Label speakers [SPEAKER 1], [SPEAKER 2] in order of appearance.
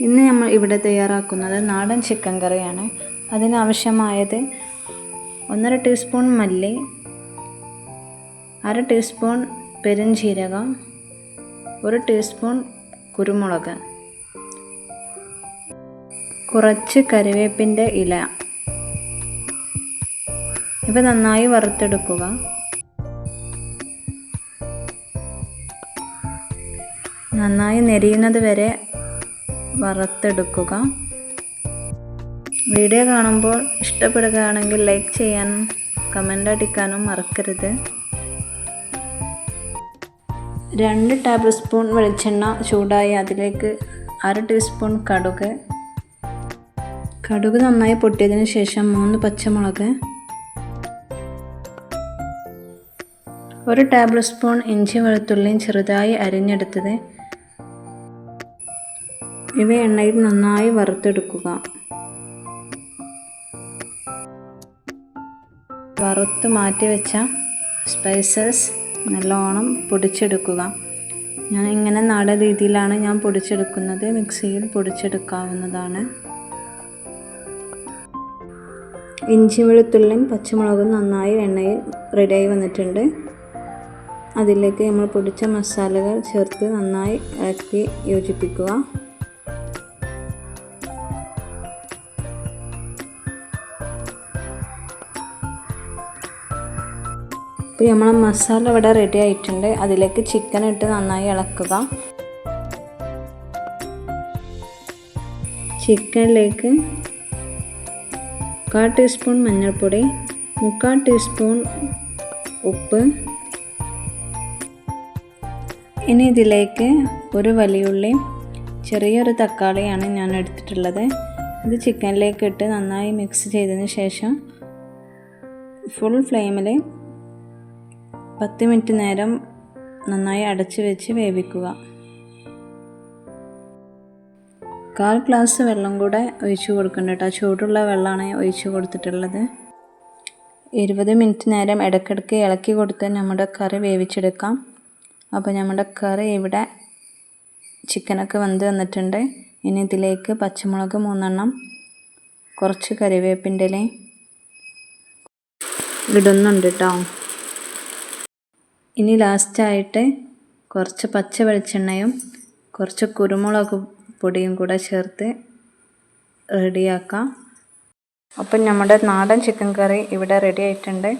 [SPEAKER 1] ഇന്ന് നമ്മൾ ഇവിടെ തയ്യാറാക്കുന്നത് നാടൻ ചിക്കൻ കറിയാണ്. അതിനാവശ്യമായത് ഒന്നര ടീസ്പൂൺ മല്ലി അര ടീസ്പൂൺ പെരുംജീരകം ഒരു ടീസ്പൂൺ കുരുമുളക് കുറച്ച് കറിവേപ്പിന്റെ ഇല. ഇവ നന്നായി വറുത്തെടുക്കുക. നന്നായി നെരിയുന്നത് വരെ വറുത്തെടുക്കുക. വീഡിയോ കാണുമ്പോൾ ഇഷ്ടപ്പെടുകയാണെങ്കിൽ ലൈക്ക് ചെയ്യാനും കമന്റ് അടിക്കാനും മറക്കരുത്. രണ്ട് ടേബിൾ സ്പൂൺ വെളിച്ചെണ്ണ ചൂടായി അതിലേക്ക് അര ടീസ്പൂൺ കടുക്. കടുക് നന്നായി പൊട്ടിയതിന് ശേഷം മൂന്ന് പച്ചമുളക്. ഒരു ടേബിൾ സ്പൂൺ ഇഞ്ചി വെളുത്തുള്ളിയും ചെറുതായി അരിഞ്ഞെടുത്തത്. ഇവ എണ്ണയിൽ നന്നായി വറുത്തെടുക്കുക. വറുത്ത് മാറ്റി വെച്ച സ്പൈസസ് നല്ലോണം പൊടിച്ചെടുക്കുക. ഞാൻ ഇങ്ങനെ നാടൻ രീതിയിലാണ് ഞാൻ പൊടിച്ചെടുക്കുന്നത്. മിക്സിയിൽ പൊടിച്ചെടുക്കാവുന്നതാണ്. ഇഞ്ചി വെളുത്തുള്ളിയും പച്ചമുളകും നന്നായി എണ്ണയിൽ റെഡിയായി വന്നിട്ടുണ്ട്. അതിലേക്ക് നമ്മൾ പൊടിച്ച മസാലകൾ ചേർത്ത് നന്നായി ഇളക്കി യോജിപ്പിക്കുക. ഇപ്പോൾ നമ്മളെ മസാല ഇവിടെ റെഡി ആയിട്ടുണ്ട്. അതിലേക്ക് ചിക്കൻ ഇട്ട് നന്നായി ഇളക്കുക. ചിക്കനിലേക്ക് കാൽ ടീസ്പൂൺ മഞ്ഞൾപ്പൊടി മുക്കാൽ ടീസ്പൂൺ ഉപ്പ്. ഇനി ഇതിലേക്ക് ഒരു വലിയുള്ളി ചെറിയൊരു തക്കാളിയാണ് ഞാൻ എടുത്തിട്ടുള്ളത്. ഇത് ചിക്കനിലേക്ക് ഇട്ട് നന്നായി മിക്സ് ചെയ്തതിന് ശേഷം ഫുൾ ഫ്ലെയിമിൽ പത്ത് മിനിറ്റ് നേരം നന്നായി അടച്ച് വെച്ച് വേവിക്കുക. കാൽ ഗ്ലാസ് വെള്ളം കൂടെ ഒഴിച്ച് കൊടുക്കുന്നുണ്ട് കേട്ടോ. ചൂടുള്ള വെള്ളമാണ് ഒഴിച്ച് കൊടുത്തിട്ടുള്ളത്. ഇരുപത് മിനിറ്റ് നേരം ഇടയ്ക്കിടയ്ക്ക് ഇളക്കി കൊടുത്ത് നമ്മുടെ കറി വേവിച്ചെടുക്കാം. അപ്പോൾ നമ്മുടെ കറി ഇവിടെ ചിക്കനൊക്കെ വെന്ത് വന്നിട്ടുണ്ട്. ഇനി ഇതിലേക്ക് പച്ചമുളക് മൂന്നെണ്ണം കുറച്ച് കറിവേപ്പിന്റെ ഇടുന്നുണ്ട് കേട്ടോ. ഇനി ലാസ്റ്റായിട്ട് കുറച്ച് പച്ച വെളിച്ചെണ്ണയും കുറച്ച് കുരുമുളക് പൊടിയും കൂടെ ചേർത്ത് റെഡിയാക്കാം. അപ്പം നമ്മുടെ നാടൻ ചിക്കൻ കറി ഇവിടെ റെഡി ആയിട്ടുണ്ട്.